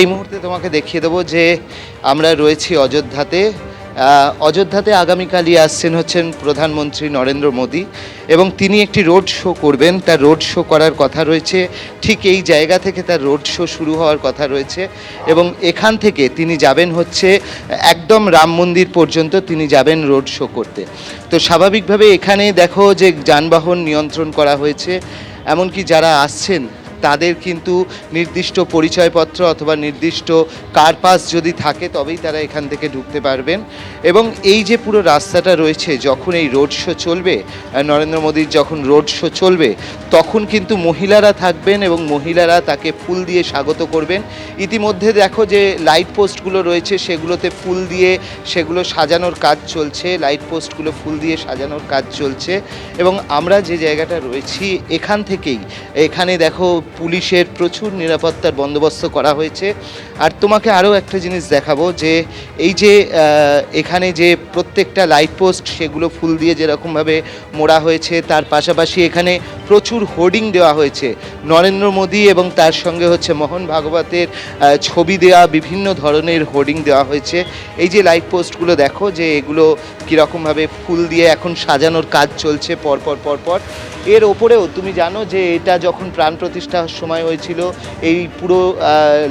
এই মুহূর্তে তোমাকে দেখিয়ে দেবো যে আমরা রয়েছি অযোধ্যাতে। অযোধ্যাতে আগামীকালই আসছেন হচ্ছেন প্রধানমন্ত্রী নরেন্দ্র মোদী এবং তিনি একটি রোড শো করবেন। তার রোড শো করার কথা রয়েছে। ঠিক এই জায়গা থেকে তার রোড শো শুরু হওয়ার কথা রয়েছে এবং এখান থেকে তিনি যাবেন হচ্ছে একদম রাম মন্দির পর্যন্ত তিনি যাবেন রোড শো করতে। তো স্বাভাবিকভাবে এখানে দেখো যে যানবাহন নিয়ন্ত্রণ করা হয়েছে। এমনকি যারা আসছেন তাদের কিন্তু নির্দিষ্ট পরিচয়পত্র অথবা নির্দিষ্ট কার পাস যদি থাকে, তবেই তারা এখান থেকে ঢুকতে পারবেন। এবং এই যে পুরো রাস্তাটা রয়েছে, যখন এই রোড শো চলবে নরেন্দ্র মোদীর যখন রোড শো চলবে, তখন কিন্তু মহিলারা থাকবেন এবং মহিলারা তাকে ফুল দিয়ে স্বাগত করবেন। ইতিমধ্যে দেখো যে লাইট পোস্টগুলো রয়েছে, সেগুলোতে ফুল দিয়ে সেগুলো সাজানোর কাজ চলছে, লাইট পোস্টগুলো ফুল দিয়ে সাজানোর কাজ চলছে। এবং আমরা যে জায়গাটা রয়েছি, এখান থেকেই, এখানে দেখো পুলিশের প্রচুর নিরাপত্তার বন্দোবস্ত করা হয়েছে। আর তোমাকে আরও একটা জিনিস দেখাবো যে, এই যে এখানে যে প্রত্যেকটা লাইট পোস্ট সেগুলো ফুল দিয়ে যেরকমভাবে মোড়া হয়েছে, তার পাশাপাশি এখানে প্রচুর হোর্ডিং দেওয়া হয়েছে। নরেন্দ্র মোদী এবং তার সঙ্গে হচ্ছে মোহন ভাগবতের ছবি দেওয়া বিভিন্ন ধরনের হোর্ডিং দেওয়া হয়েছে। এই যে লাইট পোস্টগুলো দেখো যে এগুলো কীরকমভাবে ফুল দিয়ে এখন সাজানোর কাজ চলছে পরপর পরপর এর ওপরেও তুমি জানো যে এটা যখন প্রাণ প্রতিষ্ঠার সময় হয়েছিল, এই পুরো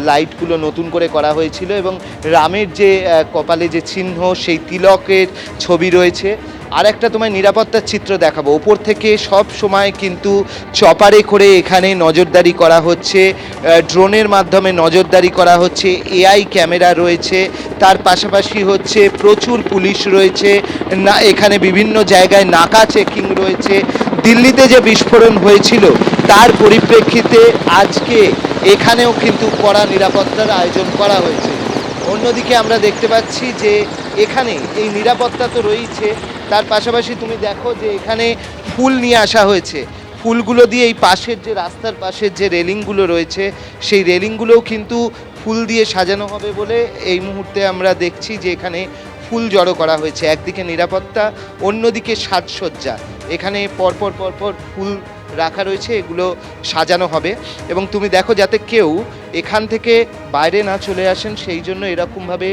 লাইটগুলো নতুন করে করা হয়েছিল এবং রামের যে কপালে যে চিহ্ন, সেই তিলকের ছবি রয়েছে আর একটা তোমায় নিরাপত্তার চিত্র দেখাবো। ওপর থেকে সব সময় কিন্তু চপারে করে এখানে নজরদারি করা হচ্ছে ড্রোনের মাধ্যমে নজরদারি করা হচ্ছে, এআই ক্যামেরা রয়েছে, তার পাশাপাশি হচ্ছে প্রচুর পুলিশ রয়েছে, না, এখানে বিভিন্ন জায়গায় নাকা চেকিং রয়েছে। দিল্লিতে যে বিস্ফোরণ হয়েছিল, তার পরিপ্রেক্ষিতে আজকে এখানেও কিন্তু কড়া নিরাপত্তার আয়োজন করা হয়েছে। অন্যদিকে আমরা দেখতে পাচ্ছি যে এখানে এই নিরাপত্তা তো রয়েছে তার পাশাপাশি তুমি দেখো যে এখানে ফুল নিয়ে আসা হয়েছে। ফুলগুলো দিয়ে এই পাশের যে রাস্তার পাশের যে রেলিংগুলো রয়েছে, সেই রেলিংগুলোও কিন্তু ফুল দিয়ে সাজানো হবে বলে এই মুহূর্তে আমরা দেখছি যে এখানে ফুল জড়ো করা হয়েছে। একদিকে নিরাপত্তা, অন্যদিকে সাজসজ্জা। এখানে পরপর পরপর ফুল রাখা রয়েছে, এগুলো সাজানো হবে। এবং তুমি দেখো যাতে কেউ এখান থেকে বাইরে না চলে আসেন, সেই জন্য এরকমভাবে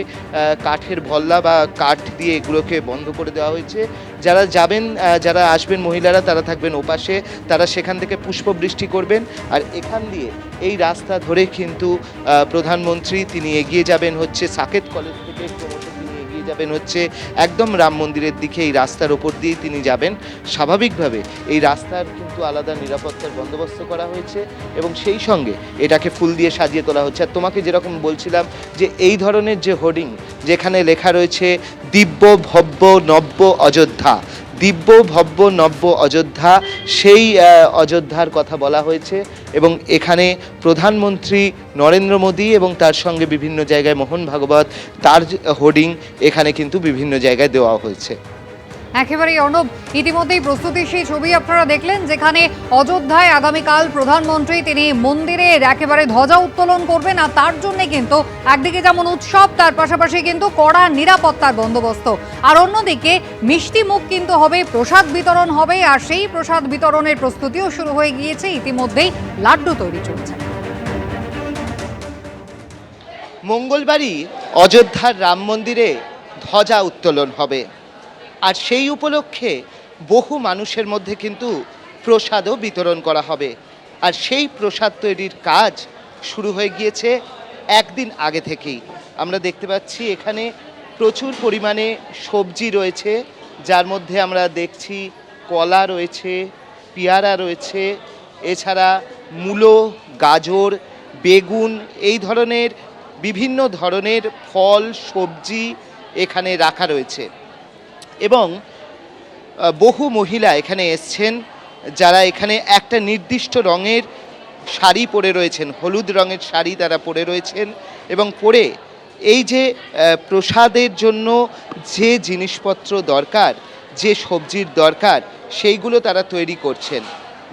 কাঠের ভল্লা বা কাঠ দিয়ে এগুলোকে বন্ধ করে দেওয়া হয়েছে। যারা যাবেন যারা আসবেন মহিলারা, তারা থাকবেন ওপাশে, তারা সেখান থেকে পুষ্পবৃষ্টি করবেন। আর এখান দিয়ে, এই রাস্তা ধরে কিন্তু প্রধানমন্ত্রী, তিনি এগিয়ে যাবেন হচ্ছে সাকেত কলেজ থেকে। যাবেন হচ্ছে একদম রাম মন্দিরের দিকে, এই রাস্তার ওপর দিয়েই তিনি যাবেন। স্বাভাবিকভাবে এই রাস্তার কিন্তু আলাদা নিরাপত্তার বন্দোবস্ত করা হয়েছে এবং সেই সঙ্গে এটাকে ফুল দিয়ে সাজিয়ে তোলা হচ্ছে। আর তোমাকে যেরকম বলছিলাম যে এই ধরনের যে হোর্ডিং যেখানে লেখা রয়েছে, দিব্য ভব্য নব্য অযোধ্যা দিব্য, ভব্য, নব্য অযোধ্যা, সেই অযোধ্যার কথা বলা হয়েছে এবং এখানে প্রধানমন্ত্রী নরেন্দ্র মোদী এবং তার সঙ্গে বিভিন্ন জায়গায় মোহন ভাগবত, তার হোর্ডিং এখানে কিন্তু বিভিন্ন জায়গায় দেওয়া হয়েছে। একেবারেই অর্ণব ইতিমধ্যেই প্রস্তুতির সেই ছবি আপনারা দেখলেন, যেখানে অযোধ্যায় আগামীকাল প্রধানমন্ত্রী তিনি মন্দিরের একেবারে ধ্বজা উত্তোলন করবেন, আর তার জন্য কিন্তু একদিকে যেমন উৎসব, তার পাশাপাশি কিন্তু কড়া নিরাপত্তার বন্দোবস্ত। আর অন্যদিকে মিষ্টি মুখ কিন্তু হবে, প্রসাদ বিতরণ হবে, আর সেই প্রসাদ বিতরণের প্রস্তুতিও শুরু হয়ে গিয়েছে। ইতিমধ্যেই লাড্ডু তৈরি চলছে। মঙ্গলবারই অযোধ্যার রাম মন্দিরে ধ্বজা উত্তোলন হবে। আর সেই উপলক্ষে বহু মানুষের মধ্যে কিন্তু প্রসাদও বিতরণ করা হবে। আর সেই প্রসাদ তৈরির কাজ শুরু হয়ে গিয়েছে একদিন আগে থেকেই। আমরা দেখতে পাচ্ছি এখানে প্রচুর পরিমাণে সবজি রয়েছে, যার মধ্যে আমরা দেখছি কলা রয়েছে, পেয়ারা রয়েছে, এছাড়া মূলো, গাজর, বেগুন, এই ধরনের বিভিন্ন ধরনের ফল, সবজি এখানে রাখা রয়েছে। এবং আহ, বহু মহিলা এখানে এসছেন যারা এখানে একটা নির্দিষ্ট রঙের শাড়ি পরে রয়েছেন হলুদ রঙের শাড়ি তারা পরে রয়েছেন এবং পরে এই যে আহ, প্রসাদের জন্য যে জিনিসপত্র দরকার যে সবজির দরকার সেইগুলো তারা তৈরি করছেন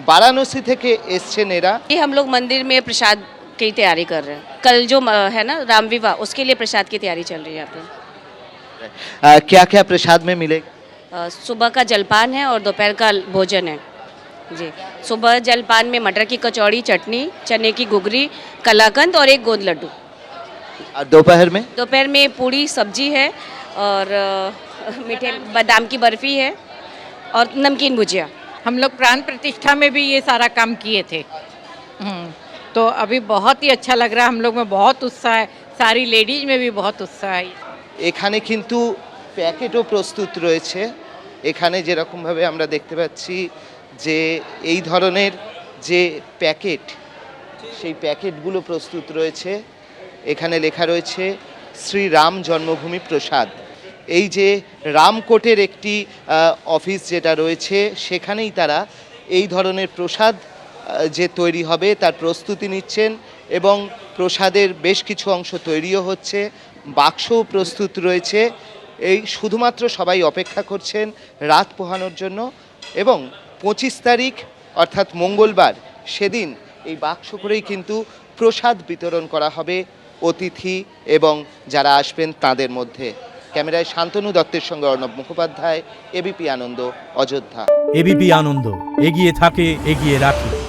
বারাণসী থেকে এসছেন এরা ये हम लोग मंदिर में प्रसाद की तैयारी कर रहे हैं कल जो अ, है ना राम विवाह उसके लिए प्रसाद की तैयारी चल रही है यहाँ पे আহ, क्या क्या प्रसाद में मिलेगा? सुबह का जलपान है और दोपहर का भोजन है। जी। सुबह जलपान में मटर की कचौड़ी चटनी चने की घुगरी कलाकंद और एक गोंद लड्डू। दोपहर में? दोपहर में पूड़ी सब्ज़ी है और मीठे बादाम की बर्फ़ी है और नमकीन भुजिया। हम लोग प्राण प्रतिष्ठा में भी ये सारा काम किए थे। हम्म, तो अभी बहुत ही अच्छा लग रहा है। हम लोग में बहुत उत्साह है। सारी लेडीज़ में भी बहुत उत्साह है। এখানে কিন্তু প্যাকেটও প্রস্তুত রয়েছে। এখানে যেরকমভাবে আমরা দেখতে পাচ্ছি যে এই ধরনের যে প্যাকেট, সেই প্যাকেটগুলো প্রস্তুত রয়েছে। এখানে লেখা রয়েছে, শ্রী রাম জন্মভূমি প্রসাদ। এই যে রামকোটের একটি অফিস যেটা রয়েছে, সেখানেই তারা এই ধরনের প্রসাদ যে তৈরি হবে তার প্রস্তুতি নিচ্ছেন এবং প্রসাদের বেশ কিছু অংশ তৈরিও হচ্ছে। বাক্সও প্রস্তুত রয়েছে। এই শুধুমাত্র সবাই অপেক্ষা করছেন রাত পোহানোর জন্য এবং পঁচিশ তারিখ, অর্থাৎ মঙ্গলবার, সেদিন এই বাক্স করেই কিন্তু প্রসাদ বিতরণ করা হবে অতিথি এবং যারা আসবেন তাদের মধ্যে। ক্যামেরায় শান্তনু দত্তের সঙ্গে অর্ণব মুখোপাধ্যায়, এবিপি আনন্দ, অযোধ্যা। এবিপি আনন্দ, এগিয়ে থাকে, এগিয়ে রাখে।